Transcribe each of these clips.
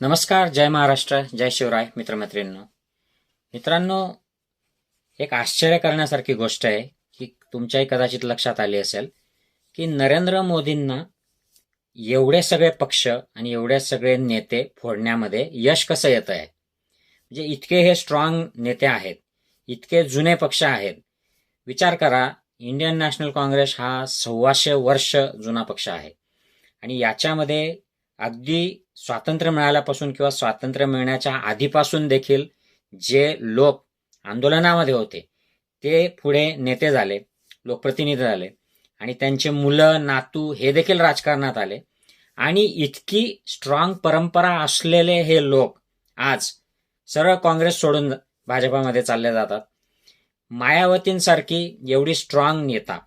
नमस्कार जय महाराष्ट्र जय शिवराय मित्रमैत्रिणींनो. मित्रांनो एक आश्चर्य करण्यासारखी गोष्ट आहे की तुमच्याही कदाचित लक्षात आली असेल की नरेंद्र मोदींना एवढे सगळे पक्ष आणि एवढे सगळे नेते फोडण्यामध्ये यश कसं येत आहे? म्हणजे इतके हे स्ट्रॉंग नेते आहेत इतके जुने पक्ष आहेत. विचार करा इंडियन नॅशनल काँग्रेस हा सव्वाशे वर्ष जुना पक्ष आहे. आणि याच्यामध्ये अगदी स्वातंत्र्य मिळाल्यापासून किंवा स्वातंत्र्य मिळण्याच्या आधीपासून देखील जे लोक आंदोलनामध्ये होते ते पुढे नेते झाले लोकप्रतिनिधी झाले आणि त्यांचे मुलं नातू हे देखील राजकारणात आले. आणि इतकी स्ट्रॉंग परंपरा असलेले हे लोक आज सरळ काँग्रेस सोडून भाजपामध्ये चालले जातात. मायावतींसारखी एवढी स्ट्रॉंग नेता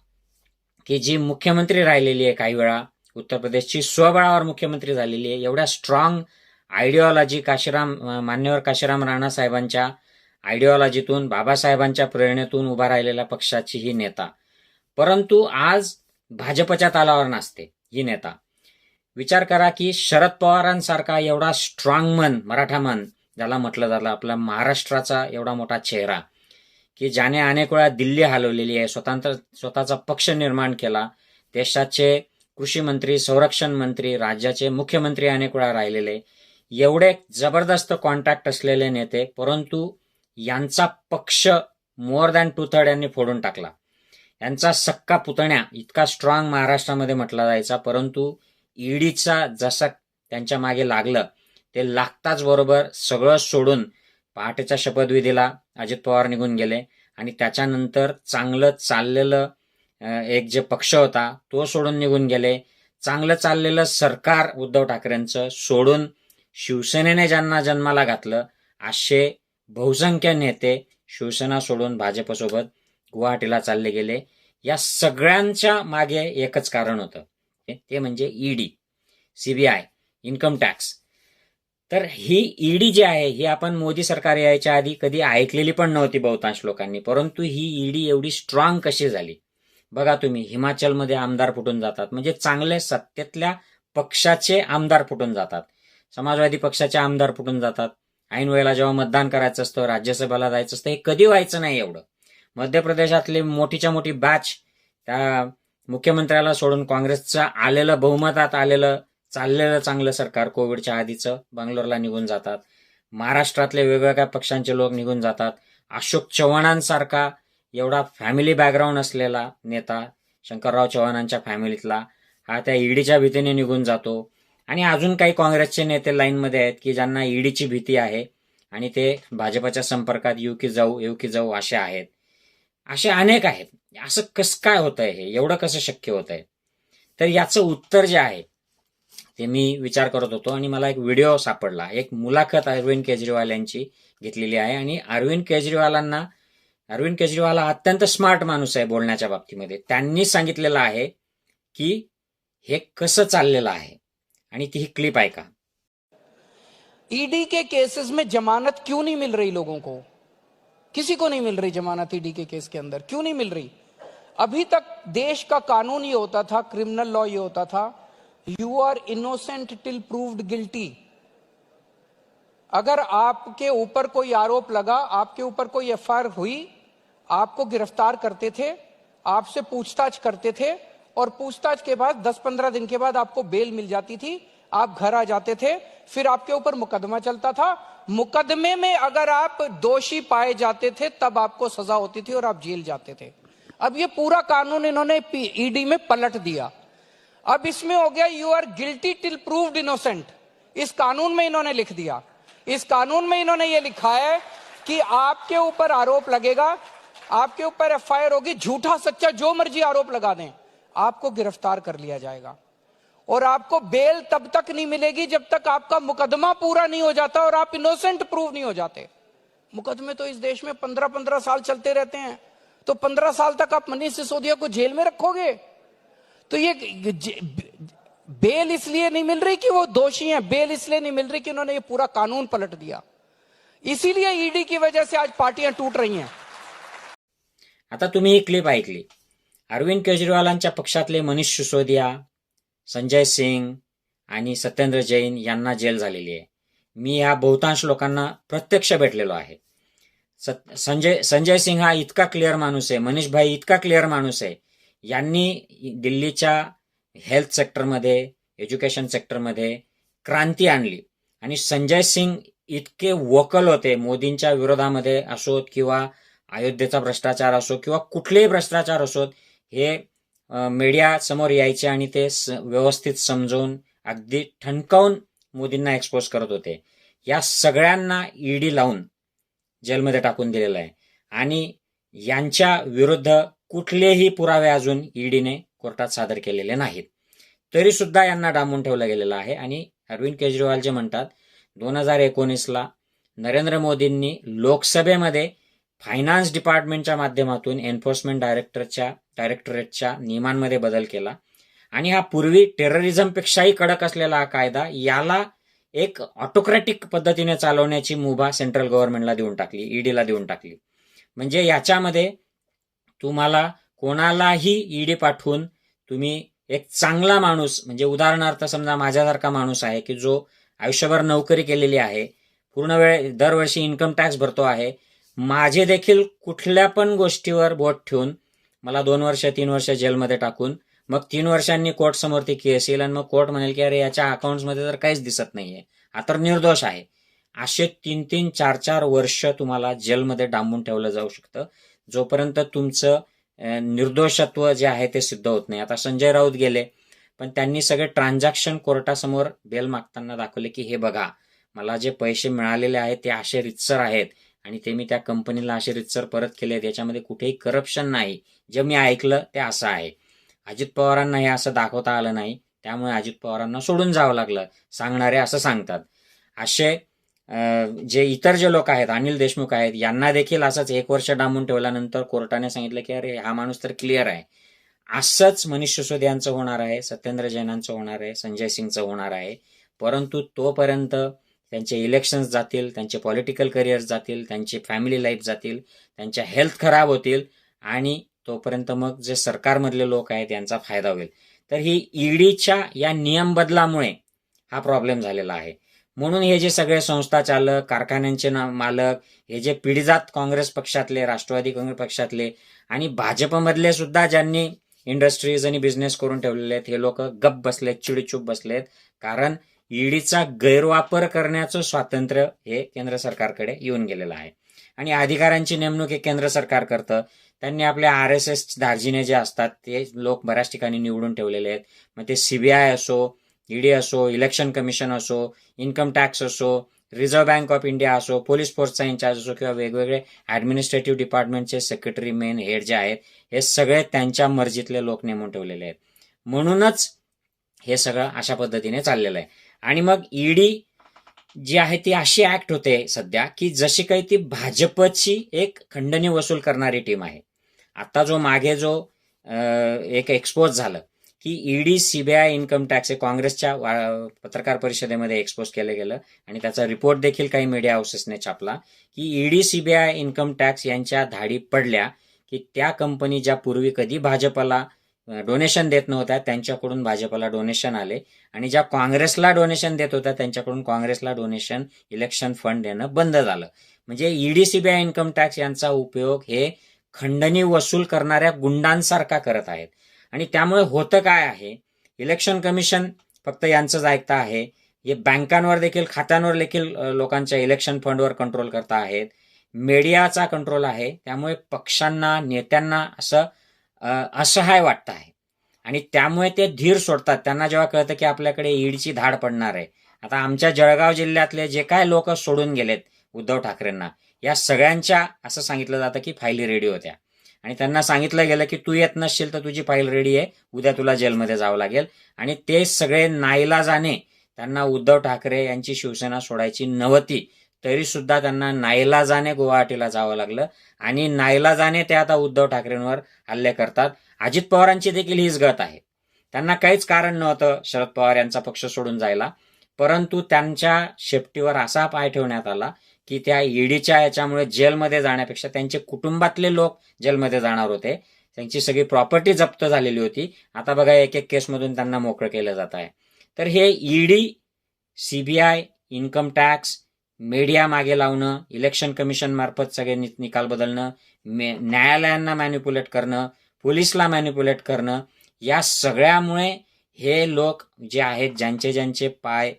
की जी मुख्यमंत्री राहिलेली आहे काही वेळा उत्तर प्रदेशची स्वबळावर मुख्यमंत्री झालेली आहे. एवढ्या स्ट्रॉंग आयडिओलॉजी काशीराम मान्यवर काशीराम राणा साहेबांच्या आयडिओलॉजीतून बाबासाहेबांच्या प्रेरणेतून उभा राहिलेल्या पक्षाची ही नेता. परंतु आज भाजपच्या तालावर नसते ही नेता. विचार करा की शरद पवारांसारखा एवढा स्ट्रॉंग मन मराठा मन ज्याला म्हटलं जातं आपला महाराष्ट्राचा एवढा मोठा चेहरा की ज्याने अनेक वेळा दिल्ली हलवलेली आहे स्वतंत्र स्वतःचा पक्ष निर्माण केला देशाचे कृषी मंत्री संरक्षण मंत्री राज्याचे मुख्यमंत्री अनेक वेळा राहिलेले. एवढे जबरदस्त कॉन्टॅक्ट असलेले नेते परंतु यांचा पक्ष मोर दॅन टू थर्ड यांनी फोडून टाकला. यांचा सक्का पुतण्या इतका स्ट्रॉंग महाराष्ट्रामध्ये म्हटला जायचा परंतु ईडीचा जसा त्यांच्या मागे लागलं ते लागताच बरोबर सगळं सोडून पहाटेच्या शपथविधीला अजित पवार निघून गेले आणि त्याच्यानंतर चांगलं चाललेलं एक जे पक्ष होता तो सोडून निघून गेले. चांगलं चाललेलं सरकार उद्धव ठाकरेंचं सोडून शिवसेनेने ज्यांना जन्माला घातलं असे बहुसंख्य नेते शिवसेना सोडून भाजपसोबत गुवाहाटीला चालले गेले. या सगळ्यांच्या मागे एकच कारण होतं. ते म्हणजे ईडी सीबीआय इन्कम टॅक्स तर ही ईडी जी आहे ही आपण मोदी सरकार यायच्या आधी कधी ऐकलेली पण नव्हती बहुतांश लोकांनी परंतु ही ईडी एवढी स्ट्रॉंग कशी झाली? बघा तुम्ही हिमाचलमध्ये आमदार फुटून जातात. म्हणजे चांगले सत्तेतल्या पक्षाचे आमदार फुटून जातात. समाजवादी पक्षाचे आमदार फुटून जातात. ऐन वेळेला जेव्हा मतदान करायचं असतं राज्यसभेला जायचं असतं हे कधी व्हायचं नाही एवढं. मध्य प्रदेशातली मोठीच्या मोठी बॅच त्या मुख्यमंत्र्याला सोडून काँग्रेसचं आलेलं बहुमतात आलेलं चाललेलं चांगलं सरकार कोविडच्या आधीचं बंगलोरला निघून जातात. महाराष्ट्रातले वेगवेगळ्या पक्षांचे लोक निघून जातात. अशोक चव्हाणांसारखा एवढा फॅमिली बॅकग्राऊंड असलेला नेता शंकरराव चव्हाणांच्या फॅमिलीतला हा त्या ईडीच्या भीतीने निघून जातो. आणि अजून काही काँग्रेसचे नेते लाईनमध्ये आहेत की ज्यांना ईडीची भीती आहे आणि ते भाजपच्या संपर्कात येऊ की जाऊ येऊ की जाऊ असे आहेत. असे अनेक आहेत. असं कसं काय होत आहे हे? एवढं कसं शक्य होत आहे तर याचं उत्तर जे आहे ते मी विचार करत होतो आणि मला एक व्हिडिओ सापडला. एक मुलाखत अरविंद केजरीवाल यांची घेतलेली आहे आणि अरविंद केजरीवालांना अरविंद केजरीवाल हा अत्यंत स्मार्ट माणूस आहे बोलण्याच्या बाबतीमध्ये. त्यांनी सांगितलेलं आहे की हे कसं चाललेलं आहे? आणि ती ही क्लिप ऐका ईडी के केसेस में जमानत क्यों नहीं मिल रही लोगों को? किसी को नहीं मिल रही जमानत ईडी के केस के अंदर? क्यों नहीं मिल रही? अभी तक देश का कानून ये होता था क्रिमिनल लॉ ये होता था you are innocent till proved guilty अगर आपके ऊपर कोई आरोप लगा आपके ऊपर कोई एफ हुई आपको गिरफ़्तार करते थे, आपसे पूछताछ करते थे और पूछताछ के बाद 10-15 दिन के बाद आपको बेल मिल जाती थी, आप घर आ जाते थे, फिर आपके ऊपर मुकदमा चलता था। मुकदमे में अगर आप दोषी पाए जाते थे, तब आपको सजा होती थी और आप जेल जाते थे। अब ये पूरा कानून इन्होंने ईडी में पलट दिया। अब इसमें हो गया you are guilty till proved innocent इस कानून में इन्होंने लिख दिया। इस कानून में इन्होंने ये लिखा है कि आपके ऊपर आरोप लगेगा आपके ऊपर एफआईआर होगी, झूठा, सच्चा, जो मर्ज़ी आरोप लगा दें, आपको गिरफ़्तार कर लिया जाएगा। और आपको बेल तब तक नहीं मिलेगी जब तक आपका मुकदमा पूरा नहीं हो जाता और आप इनोसेंट प्रूव नहीं हो जाते। मुकदमे तो इस देश में पंद्रह पंद्रह साल चलते रहते हैं। तो पंद्रह साल तक आप मनीष सिसोदिया को जेल में रखोगे? तो ये बेल इसलिए नहीं मिल रही कि वो दोषी हैं, बेल इसलिए नहीं मिल रही कि उन्होंने ये पूरा कानून पलट दिया। इसीलिए ईडी की वजह से आज पार्टियाँ टूट रही हैं। आता तुम्ही ही क्लिप ऐकली. अरविंद केजरीवालांच्या पक्षातले मनीष सिसोदिया संजय सिंग आणि सत्येंद्र जैन यांना जेल झालेली आहे. मी ह्या बहुतांश लोकांना प्रत्यक्ष भेटलेलो आहे. सत- संजय संजय सिंग हा इतका क्लिअर माणूस आहे मनीष भाई इतका क्लिअर माणूस आहे. यांनी दिल्लीच्या हेल्थ सेक्टरमध्ये एज्युकेशन सेक्टरमध्ये क्रांती आणली. आणि संजय सिंग इतके वकल होते मोदींच्या विरोधामध्ये असोत किंवा अयोध्येचा भ्रष्टाचार असो किंवा कुठलेही भ्रष्टाचार असोत हे मीडिया समोर यायचे आणि ते स- व्यवस्थित समजवून अगदी ठणकावून मोदींना एक्सपोज करत होते. या सगळ्यांना ईडी लावून जेलमध्ये टाकून दिलेलं आहे. आणि यांच्या विरुद्ध कुठलेही पुरावे अजून ईडीने कोर्टात सादर केलेले नाहीत. तरी सुद्धा यांना डांबून ठेवलं गेलेलं आहे आणि अरविंद केजरीवाल जे म्हणतात दोन हजार एकोणीसला नरेंद्र मोदींनी लोकसभेमध्ये फायनान्स डिपार्टमेंटच्या माध्यमातून एन्फोर्समेंट डायरेक्टरच्या डायरेक्टरेटच्या नियमांमध्ये बदल केला. आणि हा पूर्वी टेररिझमपेक्षाही कडक असलेला हा कायदा याला एक ऑटोक्रॅटिक पद्धतीने चालवण्याची मुभा सेंट्रल गव्हर्नमेंटला देऊन टाकली ईडीला देऊन टाकली. म्हणजे याच्यामध्ये तुम्हाला कोणालाही ईडी पाठवून तुम्ही एक चांगला माणूस म्हणजे उदाहरणार्थ समजा माझ्यासारखा माणूस आहे की जो आयुष्यभर नोकरी केलेली आहे पूर्ण वेळ दरवर्षी इन्कम टॅक्स भरतो आहे माझे देखील कुठल्या पण गोष्टीवर बोट ठेवून मला दोन वर्ष तीन वर्ष जेलमध्ये टाकून मग तीन वर्षांनी कोर्ट समोर ती केस येईल आणि मग कोर्ट म्हणेल की अरे याच्या अकाउंटमध्ये तर काहीच दिसत नाहीये. हा तर निर्दोष आहे. असे तीन तीन चार चार वर्ष तुम्हाला जेलमध्ये डांबून ठेवलं जाऊ शकतं. जोपर्यंत तुमचं निर्दोषत्व जे आहे ते सिद्ध होत नाही. आता संजय राऊत गेले पण त्यांनी सगळे ट्रान्झॅक्शन कोर्टासमोर बेल मागताना दाखवले की हे बघा मला जे पैसे मिळालेले आहेत ते असे रितसर आहेत. आणि ते मी त्या कंपनीला असे रितसर परत केले आहेत. याच्यामध्ये कुठेही करप्शन नाही. जे मी ऐकलं ते असं आहे. अजित पवारांना हे असं दाखवता आलं नाही. त्यामुळे अजित पवारांना सोडून जावं लागलं. सांगणारे असं सांगतात. असे जे इतर जे लोक आहेत अनिल देशमुख आहेत यांना देखील असंच एक वर्ष डांबून ठेवल्यानंतर कोर्टाने सांगितलं की अरे हा माणूस तर क्लिअर आहे. असंच मनीष सिसोदियांचं होणार आहे सत्येंद्र जैनांचं होणार आहे संजय सिंगचं होणार आहे. परंतु तोपर्यंत त्यांचे इलेक्शन्स जातील त्यांचे पॉलिटिकल करिअर्स जातील त्यांची फॅमिली लाईफ जातील त्यांच्या हेल्थ खराब होतील आणि तोपर्यंत मग जे सरकारमधले लोक आहेत यांचा फायदा होईल. तर ही ईडीच्या या नियम बदलामुळे हा प्रॉब्लेम झालेला आहे. म्हणून हे जे सगळे संस्था चालक कारखान्यांचे मालक हे जे पिढीजात काँग्रेस पक्षातले राष्ट्रवादी काँग्रेस पक्षातले आणि भाजपमधले सुद्धा ज्यांनी इंडस्ट्रीज आणि बिझनेस करून ठेवलेले आहेत हे लोक गप बसलेत चिडीचूप बसलेत. कारण ईडीचा गैरवापर करण्याचं स्वातंत्र्य हे केंद्र सरकारकडे येऊन गेलेलं आहे. आणि अधिकाऱ्यांची नेमणूक हे केंद्र सरकार करतं. त्यांनी आपल्या आर एस एस दार्जिने जे असतात ते लोक बऱ्याच ठिकाणी निवडून ठेवलेले आहेत. मग ते सीबीआय असो ईडी असो इलेक्शन कमिशन असो इन्कम टॅक्स असो रिझर्व्ह बँक ऑफ इंडिया असो पोलीस फोर्सचा इन्चार्ज असो किंवा वेगवेगळे ऍडमिनिस्ट्रेटिव्ह डिपार्टमेंटचे सेक्रेटरी मेन हेड जे आहेत हे सगळे त्यांच्या मर्जीतले लोक नेमून ठेवलेले आहेत. म्हणूनच हे सगळं अशा पद्धतीने चाललेलं आहे. आणि मग ईडी जी आहे ती अशी ऍक्ट होते सध्या की जशी काही ती भाजपची एक खंडणी वसूल करणारी टीम आहे. आता जो मागे जो एक एक्सपोज झालं की ईडी सीबीआय इन्कम टॅक्स हे काँग्रेसच्या पत्रकार परिषदेमध्ये एक्सपोज केलं गेलं आणि त्याचा रिपोर्ट देखील काही मीडिया हाऊसेसने छापला की ईडी सीबीआय इन्कम टॅक्स यांच्या धाडी पडल्या की त्या कंपनी ज्या पूर्वी कधी भाजपला डोनेशन देत नव्हत्या त्यांच्याकडून भाजपला डोनेशन आले. आणि ज्या काँग्रेसला डोनेशन देत होत्या त्यांच्याकडून काँग्रेसला डोनेशन इलेक्शन फंड देणं बंद झालं. म्हणजे ईडी सीबीआय इन्कम टॅक्स यांचा उपयोग हे खंडणी वसूल करणाऱ्या गुंडांसारखा करत आहेत. आणि त्यामुळे होतं काय आहे? इलेक्शन कमिशन फक्त यांचंच ऐकता आहे. हे बँकांवर देखील खात्यांवर देखील लोकांच्या इलेक्शन फंडवर कंट्रोल करता आहेत. मीडियाचा कंट्रोल आहे. त्यामुळे पक्षांना नेत्यांना असं असहाय वाटत आहे. आणि त्यामुळे ते धीर सोडतात. त्यांना जेव्हा कळतं की आपल्याकडे ईडची धाड पडणार आहे. आता आमच्या जळगाव जिल्ह्यातले जे काय लोक सोडून गेलेत उद्धव ठाकरेंना या सगळ्यांच्या असं सांगितलं जातं की फायली रेडी होत्या. आणि त्यांना सांगितलं गेलं की तू येत नसशील तर तुझी फाईल रेडी आहे. उद्या तुला जेलमध्ये जावं लागेल. आणि ते सगळे नाईला जाणे त्यांना उद्धव ठाकरे यांची शिवसेना सोडायची नव्हती तरी सुद्धा त्यांना नाईलाजाने गुवाहाटीला जावं लागलं. आणि नाईलाजाने ते आता उद्धव ठाकरेंवर हल्ले करतात. अजित पवारांची देखील हीच गत आहे. त्यांना काहीच कारण नव्हतं शरद पवार यांचा पक्ष सोडून जायला. परंतु त्यांच्या शेपटीवर असा पाय ठेवण्यात आला की त्या ईडीच्या याच्यामुळे जेलमध्ये जाण्यापेक्षा त्यांचे कुटुंबातले लोक जेलमध्ये जाणार होते. त्यांची सगळी प्रॉपर्टी जप्त झालेली होती. आता बघा एक एक केसमधून त्यांना मोकळं केलं जात आहे. तर हे ED CBI income tax media मागे लावणं इलेक्शन कमिशन मार्फत सगळे निकाल बदलणं न्यायालयांना मॅन्युप्युलेट करणं पोलिसला मॅन्युप्युलेट करणं या सगळ्यामुळे हे लोक जे आहेत ज्यांचे ज्यांचे पाय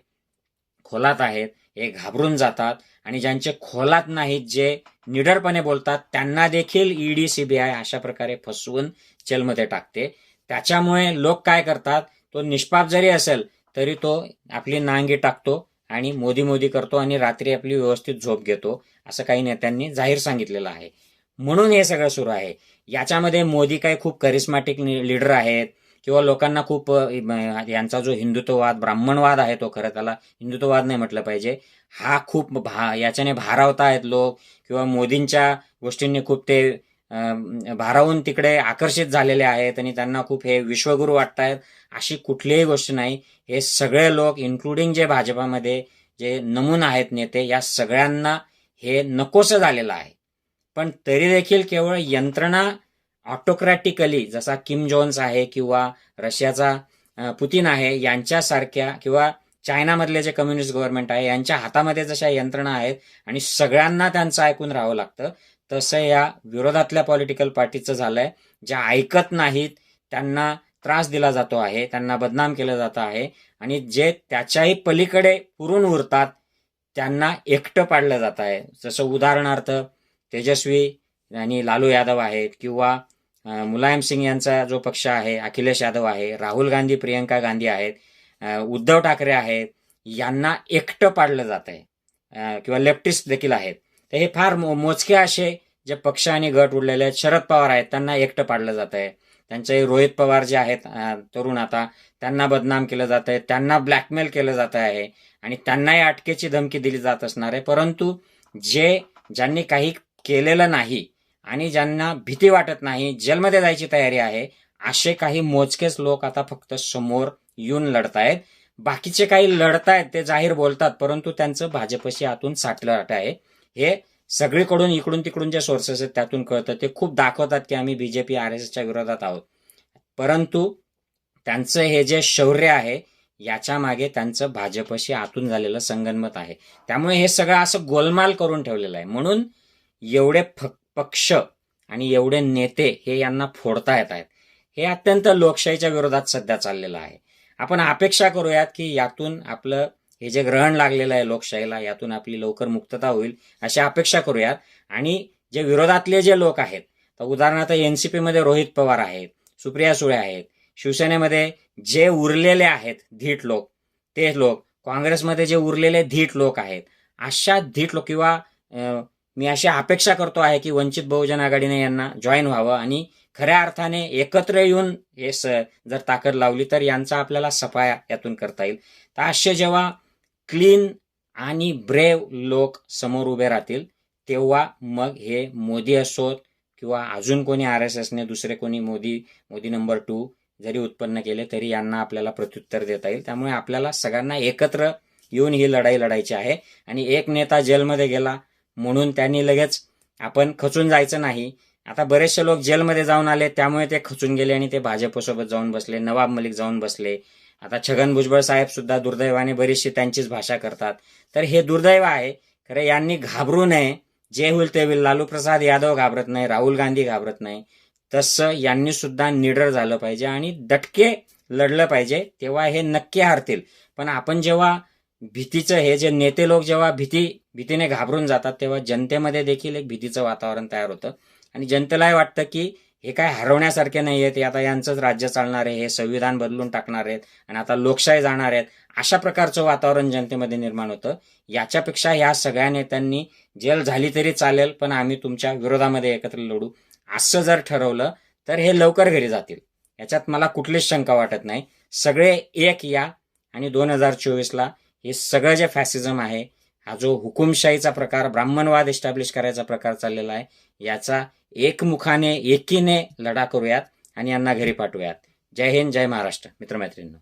खोलात आहेत हे घाबरून जातात आणि ज्यांचे खोलात नाहीत जे निडरपणे बोलतात त्यांना देखील ईडी सीबीआय अशा प्रकारे फसवून जेलमध्ये टाकते. त्याच्यामुळे लोक काय करतात तो निष्पाप जरी असेल तरी तो आपली नांगी टाकतो आणि मोदी मोदी करतो आणि रात्री आपली व्यवस्थित झोप घेतो असं काही नेत्यांनी जाहीर सांगितलेलं आहे. म्हणून हे सगळं सुरू आहे. याच्यामध्ये मोदी काय खूप करिस्मॅटिक लीडर आहेत किंवा लोकांना खूप यांचा जो हिंदुत्ववाद ब्राह्मणवाद आहे तो खरं त्याला हिंदुत्ववाद नाही म्हटलं पाहिजे. हा खूप भा याच्याने भारावता आहेत लोक किंवा मोदींच्या गोष्टींनी खूप ते भारावून तिकडे आकर्षित झालेले आहेत आणि त्यांना खूप हे विश्वगुरू वाटतायत अशी कुठलीही गोष्ट नाही. हे सगळे लोक इन्क्लुडिंग जे भाजपामध्ये जे नमून आहेत नेते या सगळ्यांना हे नकोसं झालेलं आहे. पण तरी देखील केवळ यंत्रणा ऑटोक्रॅटिकली जसा किम जोन्स आहे किंवा रशियाचा पुतीन आहे यांच्यासारख्या किंवा चायनामधले जे कम्युनिस्ट गव्हर्नमेंट आहे यांच्या हातामध्ये जशा यंत्रणा आहेत आणि सगळ्यांना त्यांचं ऐकून राहावं लागतं तसं या विरोधातल्या पॉलिटिकल पार्टीचं झालंय. ज्या ऐकत नाहीत त्यांना त्रास दिला जातो आहे त्यांना बदनाम केलं जात आहे आणि जे त्याच्याही पलीकडे पुरून उरतात त्यांना एकटं पाडलं जात आहे. जसं उदाहरणार्थ तेजस्वी आणि लालू यादव आहेत किंवा मुलायम सिंग यांचा जो पक्ष आहे अखिलेश यादव आहे राहुल गांधी प्रियंका गांधी आहेत उद्धव ठाकरे आहेत यांना एकटं पाडलं जात आहे. किंवा लेफ्टिस्ट देखील आहेत. तर हे फार मो- मोजके असे जे पक्ष आणि गट उरलेले आहेत. शरद पवार आहेत त्यांना एकटं पाडलं जात आहे. त्यांचे रोहित पवार जे आहेत तरुण आता त्यांना बदनाम केलं जात आहे. त्यांना ब्लॅकमेल केलं जात आहे. आणि त्यांनाही अटकेची धमकी दिली जात असणार आहे. परंतु जे ज्यांनी काही केलेलं नाही आणि ज्यांना भीती वाटत नाही जेलमध्ये जायची तयारी आहे असे काही मोजकेच लोक आता फक्त समोर येऊन लढतायत बाकीचे काही लढतायत ते जाहीर बोलतात परंतु त्यांचं भाजपशी आतून साठलं आहे. हे सगळीकडून इकडून तिकडून जे सोर्सेस आहेत त्यातून कळतं. ते खूप दाखवतात की आम्ही बीजेपी आर एस एसच्या विरोधात आहोत. परंतु त्यांचं हे जे शौर्य आहे याच्या मागे त्यांचं भाजपशी आतून झालेलं संगनमत आहे. त्यामुळे हे सगळं असं गोलमाल करून ठेवलेलं आहे. म्हणून एवढे पक्ष आणि एवढे नेते हे यांना फोडता येत आहेत. हे अत्यंत लोकशाहीच्या विरोधात सध्या चाललेलं आहे. आपण अपेक्षा करूयात की यातून आपलं हे जे ग्रहण लागलेलं आहे लोकशाहीला यातून आपली लवकर मुक्तता होईल अशी अपेक्षा करूयात. आणि जे विरोधातले जे लोक आहेत तर उदाहरणार्थ एन सी पीमध्ये रोहित पवार आहेत सुप्रिया सुळे आहेत शिवसेनेमध्ये जे उरलेले आहेत धीट लोक ते लोक काँग्रेसमध्ये जे उरलेले धीट लोक आहेत अशा धीट लोक किंवा मी अशी अपेक्षा करतो आहे की वंचित बहुजन आघाडीने यांना जॉईन व्हावं आणि खऱ्या अर्थाने एकत्र येऊन हे जर ताकद लावली तर यांचा आपल्याला सफाया यातून करता येईल. तर असे जेव्हा क्लीन आणि ब्रेव लोक समोर उभे राहतील तेव्हा मग हे मोदी असोत किंवा अजून कोणी आर एस एसने दुसरे कोणी मोदी मोदी नंबर टू जरी उत्पन्न केले तरी यांना आपल्याला प्रत्युत्तर देता येईल. त्यामुळे आपल्याला सगळ्यांना एकत्र येऊन ही लढाई लढायची आहे. आणि एक नेता जेलमध्ये गेला म्हणून त्यांनी लगेच आपण खचून जायचं नाही. आता बरेचसे लोक जेलमध्ये जाऊन आले त्यामुळे ते खचून गेले आणि ते भाजपसोबत जाऊन बसले नवाब मलिक जाऊन बसले. आता छगन भुजबळ साहेब सुद्धा दुर्दैवाने बरीचशी त्यांचीच भाषा करतात. तर हे दुर्दैव आहे. खरं यांनी घाबरू नये. जे होईल ते होईल. लालू प्रसाद यादव घाबरत नाही. राहुल गांधी घाबरत नाही. तसं यांनी सुद्धा निडर झालं पाहिजे आणि दटके लढलं पाहिजे. तेव्हा हे नक्की हारतील. पण आपण जेव्हा भीतीचं हे जे नेते लोक जेव्हा भीती भीतीने घाबरून जातात तेव्हा जनतेमध्ये देखील एक भीतीचं वातावरण तयार होतं. आणि जनतेलाही वाटतं की हे काय हरवण्यासारखे नाही आहेत आता यांचंच राज्य चालणार आहे. हे संविधान बदलून टाकणार आहेत. आणि आता लोकशाही जाणार आहेत. अशा प्रकारचं वातावरण जनतेमध्ये निर्माण होतं. याच्यापेक्षा ह्या सगळ्या नेत्यांनी जेल झाली तरी चालेल पण आम्ही तुमच्या विरोधामध्ये एकत्र लढू. असं जर ठरवलं तर हे लवकर घरी जातील. याच्यात मला कुठलीच शंका वाटत नाही. सगळे एक या. आणि दोन हजार चोवीसला हे सगळं जे फॅसिझम आहे हा जो हुकुमशाहीचा प्रकार ब्राह्मणवाद एस्टॅब्लिश करायचा प्रकार चाललेला आहे याचा एकमुखाने एकीने लढा करूयात आणि यांना घरी पाठवूयात. जय हिंद जय महाराष्ट्र. मित्रमैत्रिणींनो.